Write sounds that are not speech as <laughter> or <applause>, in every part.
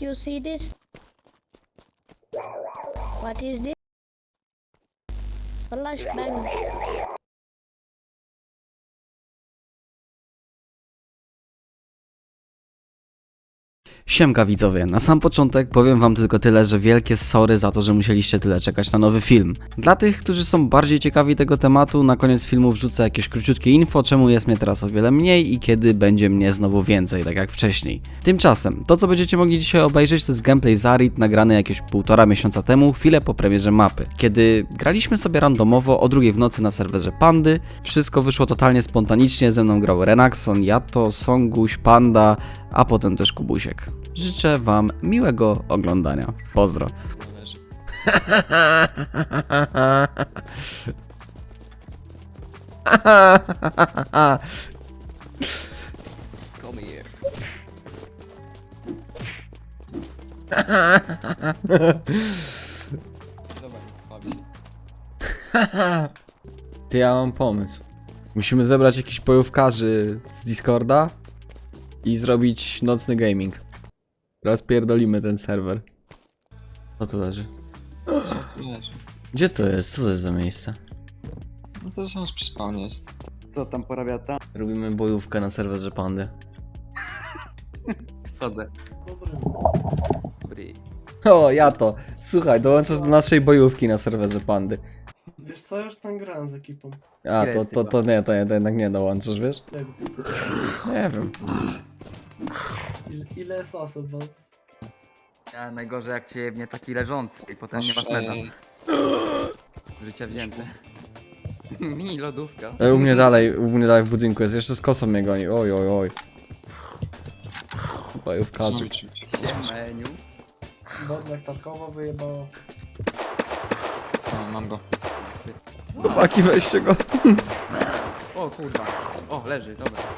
You see this? What is this? Flashbang. Siemka widzowie, na sam początek powiem wam tylko tyle, że wielkie sorry za to, że musieliście tyle czekać na nowy film. Dla tych, którzy są bardziej ciekawi tego tematu, na koniec filmu wrzucę jakieś króciutkie info, czemu jest mnie teraz o wiele mniej i kiedy będzie mnie znowu więcej, tak jak wcześniej. Tymczasem, to co będziecie mogli dzisiaj obejrzeć to jest gameplay Zarit nagrany jakieś półtora miesiąca temu, chwilę po premierze mapy. Kiedy graliśmy sobie randomowo o drugiej w nocy na serwerze Pandy, wszystko wyszło totalnie spontanicznie, ze mną grał Renaxon, Jato, Songuś, Panda, a potem też Kubusiek. Życzę wam miłego oglądania. Pozdro. Come here. Ty, ja mam pomysł. Musimy zebrać jakichś bojówkarzy z Discorda i zrobić nocny gaming. Rozpierdolimy ten serwer. O tu leży. Co tu leży? Gdzie to jest? Co to jest za miejsce? No to zaraz przy spawnie jest. Co tam porabia tam? Robimy bojówkę na serwerze Pandy. Wchodzę. Dobry. O, ja to. Słuchaj, dołączasz do naszej bojówki na serwerze Pandy. Wiesz co, już tam grałem z ekipą. A, Ile to, jest to, to nie, to, nie, to jednak nie dołączysz, wiesz? Jak, Nie wiem. Ile, ile jest osób? Bo... Ja najgorzej jak cię jebnie taki leżący i potem nie masz meta. Z życia wzięte. <laughs> Mini lodówka. E, u mnie dalej, u mnie dalej w budynku jest. Jeszcze z kosą mnie goni. Oj, oj, oj. Czymś. Menu. Bodnek tarkowo wyjebało. O, mam go. Chłopaki, weźcie go. O kurwa. O, leży, dobra.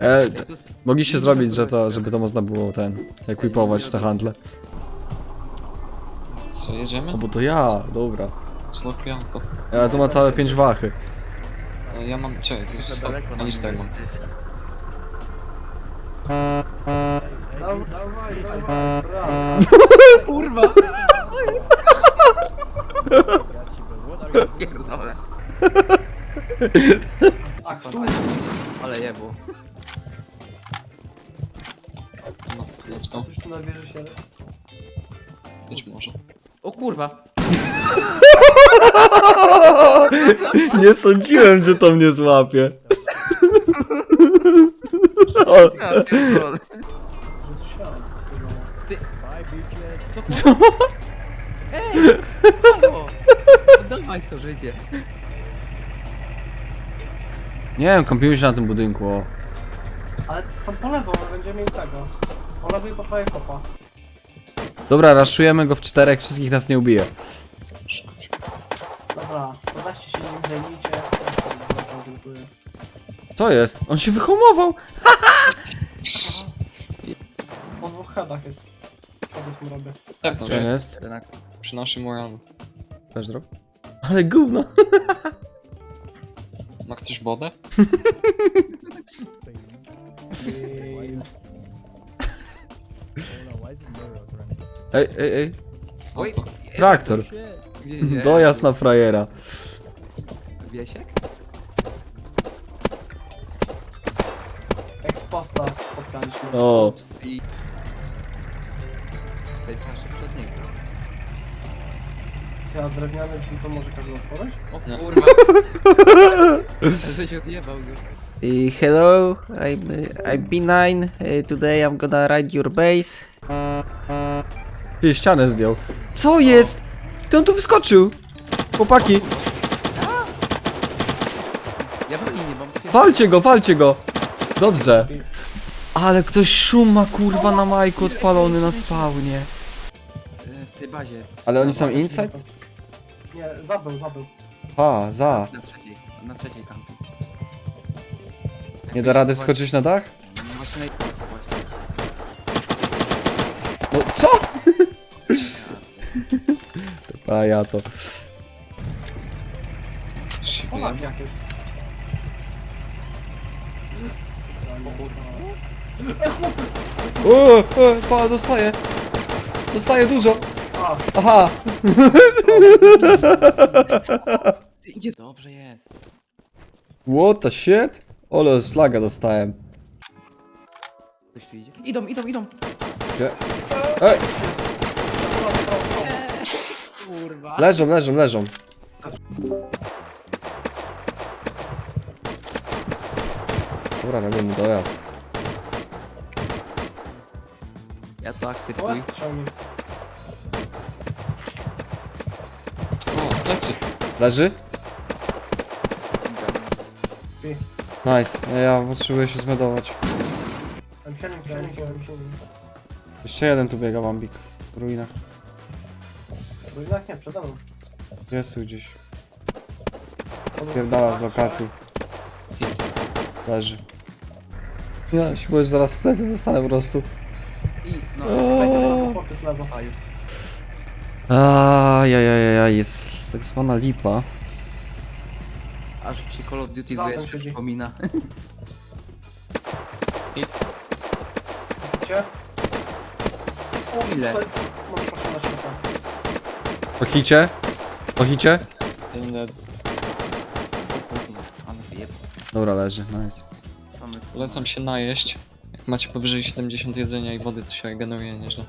E, tu mogliście zrobić, że to, żeby to można było ten, ekwipować te handle. Co, jedziemy? No bo to ja, dobra. Zlokujemy to. Ale to ma całe 5 wachy. E, Ja mam, czekaj, za stop, daleko na kanister mnie mam. jesteś. Dawaj, dawaj, dawaj, brat. Kurwa! Pierdolę. A <laughs> kto? Ale jebło. No, let's go. Coś tu na wieży się? Być może. O kurwa. <laughs> Nie sądziłem, że to mnie złapie. O, <laughs> Ja pierdolę. Że tu siadam. Ty. Co kurwa? Ej! Halo! Oddawaj to życie. nie wiem, kąpimy się na tym budynku, o. Ale tam po lewo my będziemy mieli tego. Po lewo i po prawej kopa. Dobra, raszujemy go w czterech, wszystkich nas nie ubije. Dobra, to weźcie się nim zajmijcie. Ja się tam zbuduję. Co jest? On się wyhomował! <laughs> Po dwóch headach jest. Headów mu robię. Tak, on że jest? Jednak przy naszym moralu. Też drop? Ale gówno. <laughs> Ma ktoś wodę? <laughs> Ej, ej, ej. Oj, Traktor. Gdzie idzie? Dojazd na frajera. Wiesiek? Exposta spotkaliśmy. O, Ups i... Tutaj patrzę przed niego. Ty, a drewniane drzwi to może każdy otworzyć? O kurwa. <laughs> Żeś odjebał go. Uh, hello, I'm uh, I'm B9. Uh, today I'm gonna ride your base. ty ścianę zdjął. Co jest? Ty on tu wyskoczył! Chłopaki, Ja broni nie mam. Walcie go, walcie go! Dobrze. Ale ktoś szum ma kurwa na majku odpalony na spawnie. E, W tej bazie. Ale oni są inside? Nie, zabył, zabył. A, za. Na trzeciej. Na trzeciej kampie. Nie da rady wskoczyć na dach? No Właśnie naj... właśnie. No co? <laughs> A ja to. Się Polak. O kurwa. O, o, pa, dostaję. Dostaję dużo! Aha! Ty, Idzie dobrze jest. What the shit? Ole, slaga dostałem. Coś tu idzie. Idą, idą, idą. Gdzie? Ej! Kurwa. Leżą, leżą, leżą. Dobra, robimy dojazd. Ja to akceptuję. O, plecy. Leży? Pi. Nice. Ja potrzebuję się zmedować. I'm healing, healing, healing, healing. Jeszcze jeden tu biega Bambik. W ruinach. Bo jednak nie, przede mną. Jest tu gdzieś. Pierdala z lokacji. Leży. Ja się boję, że zaraz w plecy zostanę po prostu. I no. Będzie znowu chłopy z lewo. Aju. Ajajajaj, jest tak zwana lipa. Aż ci Call of Duty Za tym dwójeczka siedzi. przypomina. Widzicie? O, Ile? tutaj Mam proszę na świata. Po hicie? Po hicie? Ale wyjeb. Dobra, leży, nice. Tu- Polecam się najeść. Jak macie powyżej 70 jedzenia i wody, to się regeneruje nieźle.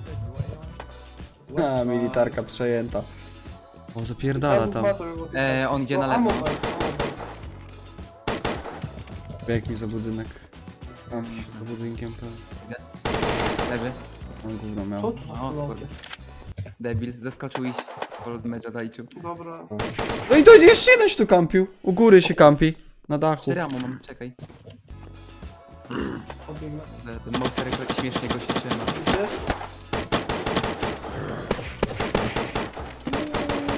A, militarka przejęta. O, zapierdala tam. E, on idzie na O, lewo. Bieg mi za budynek. Tam, za budynkiem pewnie. Leży. Tam gówno miał. Tu, O, kurde. Debil, zeskoczył i Call of Duty zaliczył. Dobra. No i to jeszcze jeden się tu kampił. U góry się kampi. Na dachu. Cztery ammo mam, czekaj. Podbiegnę. Ten- Ten monster jakoś śmiesznie go się trzyma.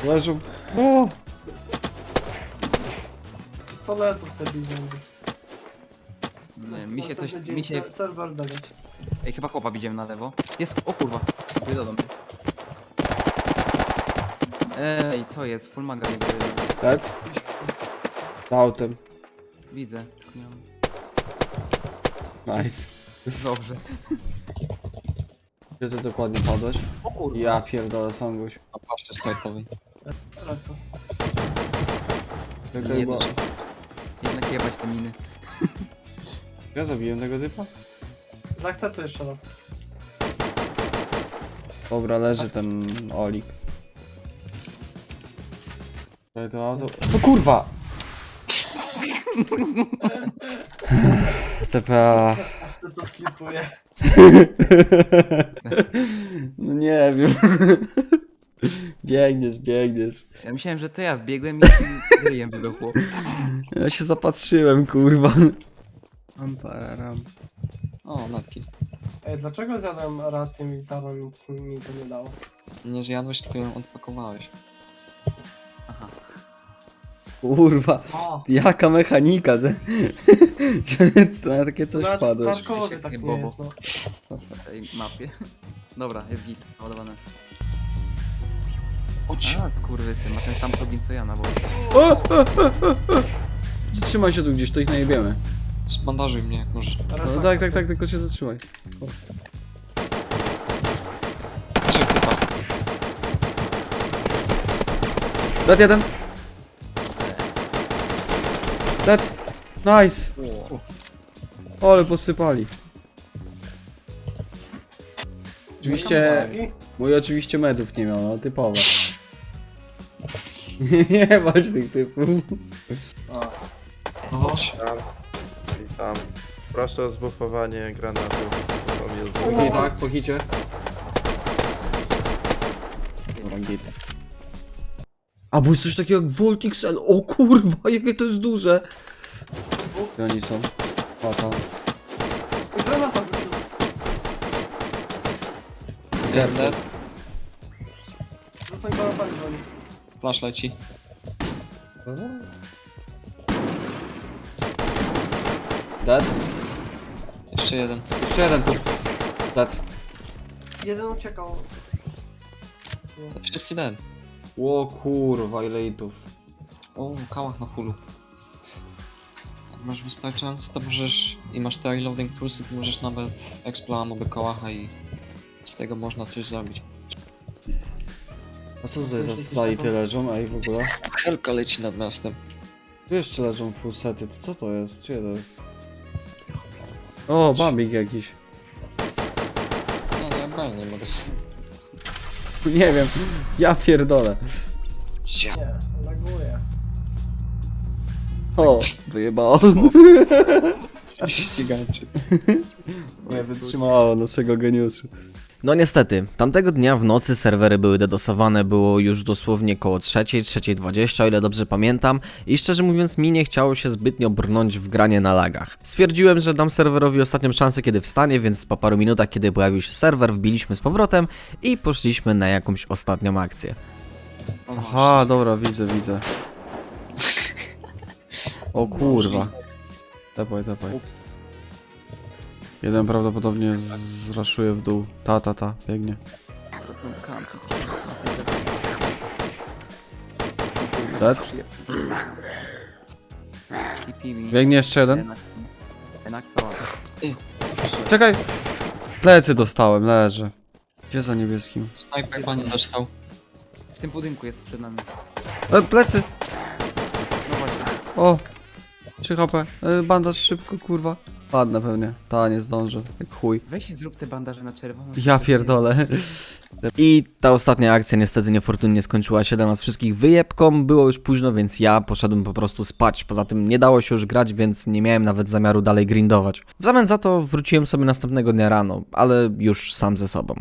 Leżą. O! Pistoletów sobie biję. Nie, mi się coś, mi się... se- Serwer dege. Ej, chyba chłopa widziałem na lewo. Jest, o kurwa. Wydodą mnie. Ej, co jest? Full maga mnie wydodą. Dead? Z autem. Widzę. Nie mam- Nice. Dobrze. Gdzie ty dokładnie padłeś? O kurwa. Ja pierdolę sąguś. Na paszcie snajpowej. Rektor. Jak Nie, chyba... Jednak jebać te miny. Ja zabiłem tego typa? Zaakceptuj jeszcze raz. Dobra, leży ten Olik. Ale to auto... No kurwa! CPA... Aż to sklipuję. No nie wiem. <laughs> Biegniesz, biegniesz. Ja myślałem, że to ja wbiegłem i i ryjem wybuchło. Ja się zapatrzyłem, kurwa. Ram, pararam. O, matki. Ej, dlaczego zjadłem rację militarną i nic mi to nie dało? Nie zjadłeś, tylko ją odpakowałeś. Aha. Kurwa. O! Jaka mechanika, że... <laughs> że na takie coś Nawet padłeś. Tarkowy tak nie bobo. jest, no. W tej mapie. Dobra, jest git, załadowane. Chodź. A, skurwysyn, ma ten sam plugin co ja na boku. O, o, o, o, o. Zatrzymaj się tu gdzieś, to ich najebiemy. Zbandażuj mnie jak możesz. No tak, tak, tak, tylko się zatrzymaj. Trzy typa. Dead jeden. Dead. Nice. Ale posypali. Oczywiście, I mój oczywiście medów nie miał, no typowe. <laughs> Nie bądź tych typów. No chodź. Witam. Proszę o zbufowanie granatu. Okej, tak, po hicie. Dobra, git. A, bo jest coś takiego jak Volt XL. O kurwa, <laughs> jakie to jest duże. Gdzie oni są? O, tam. i granata rzucił. Dead. Rzutem granatami do nich. Flash leci. Dead? Jeszcze jeden. Jeszcze jeden tu. Dead. Jeden uciekał. Wszyscy dead. O kurwa, ile itów. O, kałach na fullu. Jak masz wystarczająco, to możesz... I masz te reloading toolsy, to możesz nawet exploa moby kałacha i... Z tego można coś zrobić. A co tutaj za slajty leżą? Ej, w ogóle? Helka leci nad miastem. Tu jeszcze leżą full sety, to co to jest? Czyje to jest? O, bambik jakiś. Nie, nie, broń nie mogę sobie. Nie wiem, ja pierdolę. Cia. Nie, laguje. O, wyjebało. Ścigacie. Nie wytrzymało naszego geniuszu. No niestety, tamtego dnia w nocy serwery były dedosowane, było już dosłownie koło 3, 3.20, o ile dobrze pamiętam i szczerze mówiąc mi nie chciało się zbytnio brnąć w granie na lagach. Stwierdziłem, że dam serwerowi ostatnią szansę kiedy wstanie, więc po paru minutach kiedy pojawił się serwer wbiliśmy z powrotem i poszliśmy na jakąś ostatnią akcję. Aha, dobra, widzę, widzę. <laughs> O kurwa. Tepaj, tepaj. Ups. Jeden prawdopodobnie zraszuje w dół. Ta, ta, ta, biegnie. Dead? Biegnie jeszcze jeden. Czekaj! Plecy dostałem, leży. Gdzie za niebieskim? Snajper pani dostał. W tym budynku jest przed nami. E, plecy! No właśnie. O! 3 HP. E, bandaż szybko, kurwa. Padnę pewnie. Ta, nie zdążę. Jak chuj. Weź i zrób te bandaże na czerwono. Ja pierdolę. I ta ostatnia akcja niestety niefortunnie skończyła się dla nas wszystkich wyjebką. Było już późno, więc ja poszedłem po prostu spać. Poza tym nie dało się już grać, więc nie miałem nawet zamiaru dalej grindować. W zamian za to wróciłem sobie następnego dnia rano, ale już sam ze sobą.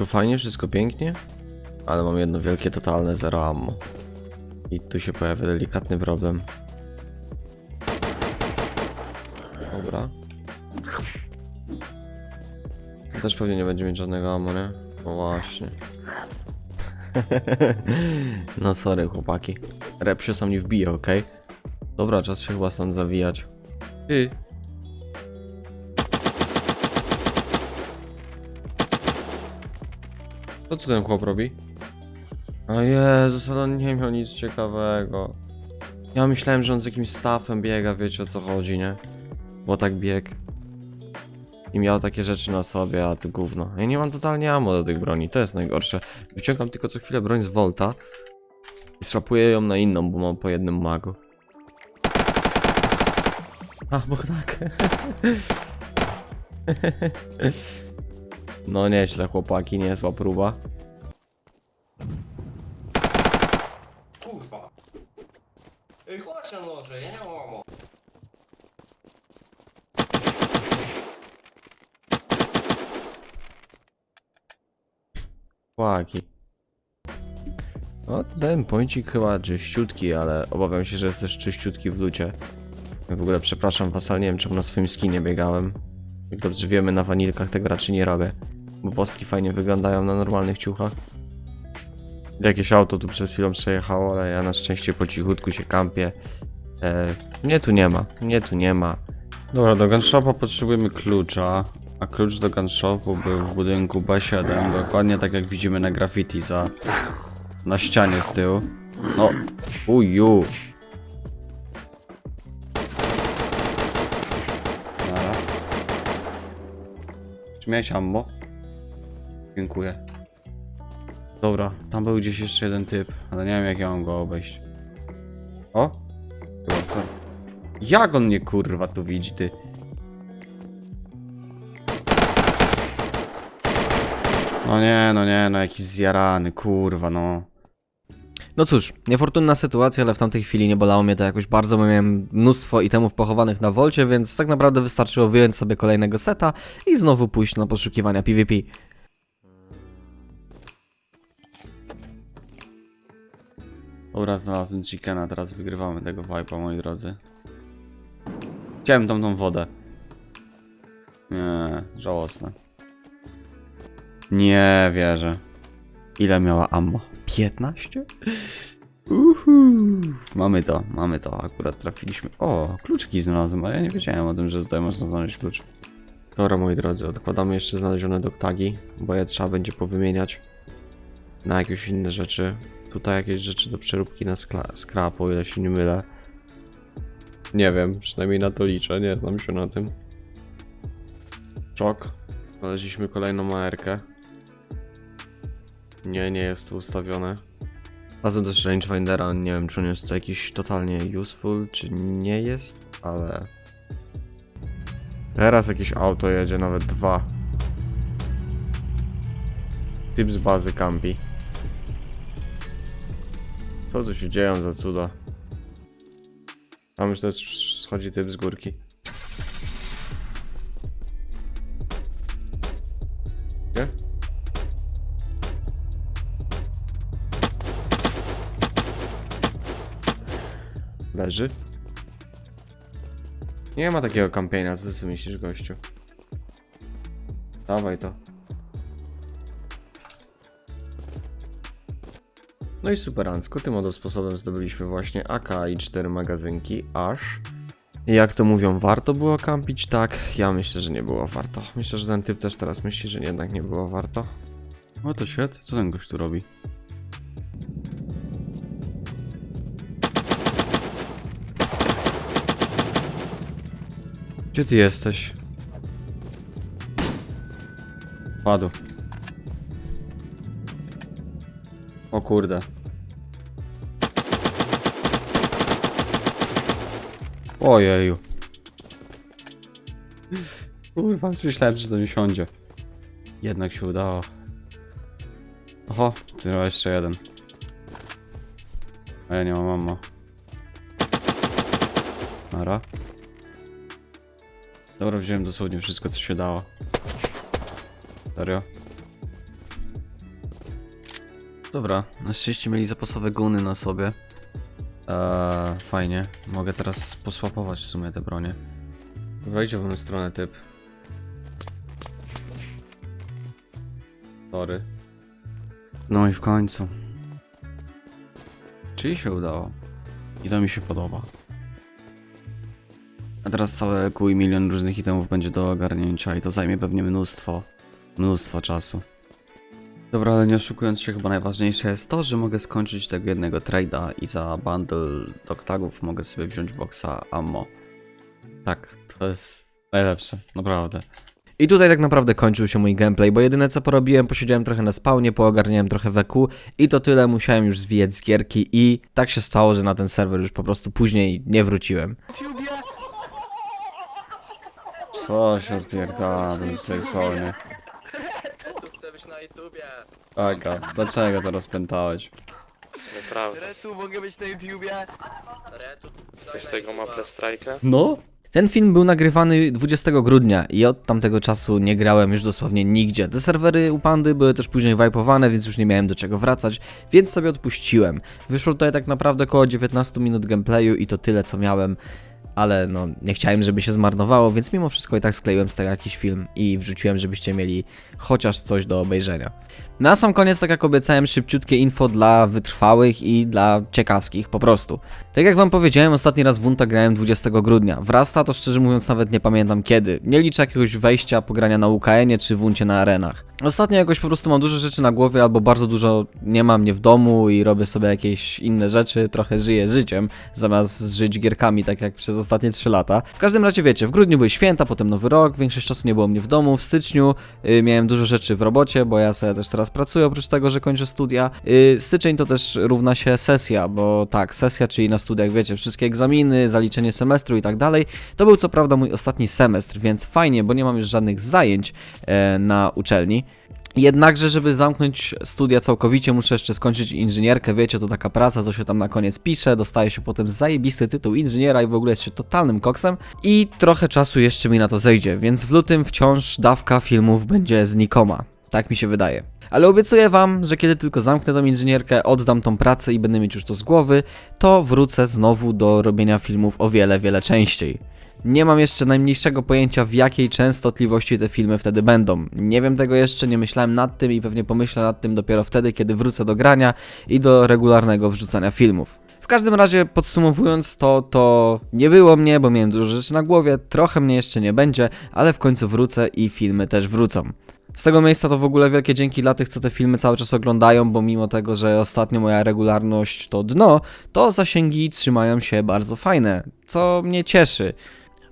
Wszystko fajnie, wszystko pięknie, ale mam jedno wielkie, totalne zero ammo. I tu się pojawia delikatny problem. Dobra. To też pewnie nie będzie mieć żadnego ammo, nie? No właśnie. <laughs> no sorry chłopaki. Rep się sam nie wbije, okej? Dobra, czas się chyba stąd zawijać. Ty. Co tu ten chłop robi? O Jezus, on nie miał nic ciekawego. Ja myślałem, że on z jakimś staffem biega, wiecie o co chodzi, nie? Bo tak bieg. I miał takie rzeczy na sobie, a to gówno. Ja nie mam totalnie ammo do tych broni, to jest najgorsze. Wyciągam tylko co chwilę broń z Volta i swapuję ją na inną, bo mam po jednym magu. A, bo tak. <laughs> No nieźle chłopaki, niezła próba. Kurwa. Ej, chodź na może, ja nie mam. Chłopaki. No, ten pońcik chyba czyściutki, ale obawiam się, że jest też czyściutki w lucie. W ogóle przepraszam was, ale nie wiem czemu na swoim skinie biegałem. Jak dobrze wiemy, na wanilkach tego raczej nie robię. Bo boski fajnie wyglądają na normalnych ciuchach. Jakieś auto tu przed chwilą przejechało, ale ja na szczęście po cichutku się kampię. E, mnie tu nie ma, mnie tu nie ma. Dobra, do gunshopa potrzebujemy klucza, a klucz do gunshopu był w budynku B7, dokładnie tak jak widzimy na graffiti za... na ścianie z tyłu. No, uju. Nara. Czy miałeś ammo? Dziękuję. Dobra, tam był gdzieś jeszcze jeden typ, ale nie wiem jak ja mam go obejść. O! Co? Jak on mnie kurwa tu widzi, ty? No nie, no nie, no jakiś zjarany, kurwa, no. No cóż, niefortunna sytuacja, ale w tamtej chwili nie bolało mnie to jakoś bardzo, bo miałem mnóstwo itemów pochowanych na wolcie, więc tak naprawdę wystarczyło wyjąć sobie kolejnego seta i znowu pójść na poszukiwania PvP. Dobra, znalazłem chickena, teraz wygrywamy tego vibe'a, moi drodzy. Chciałem tam tą wodę. Nie, żałosne. Nie wierzę. Ile miała ammo? 15? Uhu. Mamy to, mamy to. Akurat trafiliśmy. O, kluczyki znalazłem, ale ja nie wiedziałem o tym, że tutaj można znaleźć klucz. Dobra, moi drodzy, odkładamy jeszcze znalezione doktagi, bo je trzeba będzie powymieniać na jakieś inne rzeczy. Tutaj jakieś rzeczy do przeróbki na skla- skrap, o ile się nie mylę. Nie wiem, przynajmniej na to liczę, nie znam się na tym. Czok. Znaleźliśmy kolejną AR-kę. Nie, nie jest to ustawione. Razem też rangefindera, nie wiem czy on jest to jakiś totalnie useful, czy nie jest, ale... Teraz jakieś auto jedzie, nawet dwa. Typ z bazy campi. Co tu się dzieją za cuda? Tam już też schodzi typ z górki. Nie? Leży? Nie ma takiego kampienia, co ty gościu? Dawaj to. No i superancko, tym oto sposobem zdobyliśmy właśnie AK i 4 magazynki, aż... Jak to mówią, warto było kampić? Tak, ja myślę, że nie było warto. Myślę, że ten typ też teraz myśli, że jednak nie było warto. O to świat, co ten gość tu robi? Gdzie ty jesteś? Padł. O kurde. Ojeju. Kurwa, myślałem, że to nie siądzie. Jednak się udało. Oho, ty ma jeszcze jeden. A ja nie mam mamo. Nara. Dobra, wziąłem dosłownie wszystko, co się dało. Serio? Dobra, na szczęście mieli zapasowe guny na sobie. Eee, fajnie. Mogę teraz posłapować w sumie te bronie. Idzie w moją stronę typ. Sorry. No i w końcu. Czyli się udało. I to mi się podoba. A teraz całe kół i milion różnych itemów będzie do ogarnięcia i to zajmie pewnie mnóstwo, mnóstwo czasu. Dobra, ale nie oszukując się, chyba najważniejsze jest to, że mogę skończyć tego jednego trade'a i za bundle dogtagów mogę sobie wziąć boxa ammo. Tak, to jest najlepsze, naprawdę. I tutaj tak naprawdę kończył się mój gameplay, bo jedyne co porobiłem, posiedziałem trochę na spawnie, poogarniałem trochę weku i to tyle, musiałem już zwijać z gierki i tak się stało, że na ten serwer już po prostu później nie wróciłem. Co się odpierdala ten seksownie? Na YouTubie. Aga, dlaczego to rozpętałeś? Naprawdę. Tu mogę być na YouTubie. Retu. Chcesz tego Maple Strike'a? No? Ten film był nagrywany 20 grudnia i od tamtego czasu nie grałem już dosłownie nigdzie. Te serwery u Pandy były też później wipowane, więc już nie miałem do czego wracać, więc sobie odpuściłem. Wyszło tutaj tak naprawdę około 19 minut gameplayu i to tyle co miałem. Ale no, nie chciałem, żeby się zmarnowało, więc mimo wszystko i tak skleiłem z tego jakiś film i wrzuciłem, żebyście mieli chociaż coś do obejrzenia. Na sam koniec, tak jak obiecałem, szybciutkie info dla wytrwałych i dla ciekawskich, po prostu. Tak jak wam powiedziałem, ostatni raz w Wunta grałem 20 grudnia. Wrasta to szczerze mówiąc nawet nie pamiętam kiedy. Nie liczę jakiegoś wejścia, pogrania na UKN-ie czy Wuncie na arenach. Ostatnio jakoś po prostu mam dużo rzeczy na głowie, albo bardzo dużo nie ma mnie w domu i robię sobie jakieś inne rzeczy, trochę żyję życiem, zamiast żyć gierkami, tak jak przez ostatnie 3 lata. W każdym razie wiecie, w grudniu były święta, potem nowy rok, większość czasu nie było mnie w domu, w styczniu y, miałem dużo rzeczy w robocie, bo ja sobie też teraz pracuję, oprócz tego, że kończę studia. Y, styczeń to też równa się sesja, bo tak, sesja, czyli na studiach, wiecie, wszystkie egzaminy, zaliczenie semestru i tak dalej. To był co prawda mój ostatni semestr, więc fajnie, bo nie mam już żadnych zajęć e, na uczelni. Jednakże, żeby zamknąć studia całkowicie, muszę jeszcze skończyć inżynierkę. Wiecie, to taka praca, co się tam na koniec pisze. Dostaje się potem zajebisty tytuł inżyniera i w ogóle jest się totalnym koksem. I trochę czasu jeszcze mi na to zejdzie, więc w lutym wciąż dawka filmów będzie znikoma. Tak mi się wydaje. Ale obiecuję wam, że kiedy tylko zamknę tą inżynierkę, oddam tą pracę i będę mieć już to z głowy, to wrócę znowu do robienia filmów o wiele, wiele częściej. Nie mam jeszcze najmniejszego pojęcia w jakiej częstotliwości te filmy wtedy będą. Nie wiem tego jeszcze, nie myślałem nad tym i pewnie pomyślę nad tym dopiero wtedy, kiedy wrócę do grania i do regularnego wrzucania filmów. W każdym razie podsumowując to, to nie było mnie, bo miałem dużo rzeczy na głowie, trochę mnie jeszcze nie będzie, ale w końcu wrócę i filmy też wrócą. Z tego miejsca to w ogóle wielkie dzięki dla tych, co te filmy cały czas oglądają, bo mimo tego, że ostatnio moja regularność to dno, to zasięgi trzymają się bardzo fajne, co mnie cieszy.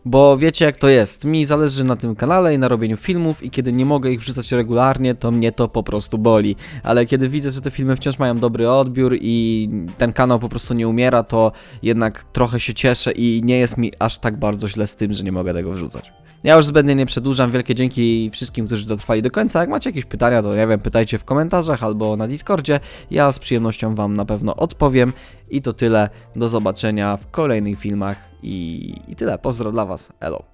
Bo wiecie jak to jest, mi zależy na tym kanale i na robieniu filmów i kiedy nie mogę ich wrzucać regularnie, to mnie to po prostu boli. Ale kiedy widzę, że te filmy wciąż mają dobry odbiór i ten kanał po prostu nie umiera, to jednak trochę się cieszę i nie jest mi aż tak bardzo źle z tym, że nie mogę tego wrzucać. Ja już zbędnie nie przedłużam, wielkie dzięki wszystkim, którzy dotrwali do końca. Jak macie jakieś pytania, to nie wiem, pytajcie w komentarzach albo na Discordzie. Ja z przyjemnością Wam na pewno odpowiem. I to tyle. Do zobaczenia w kolejnych filmach i, i tyle. Pozdro dla Was. Elo.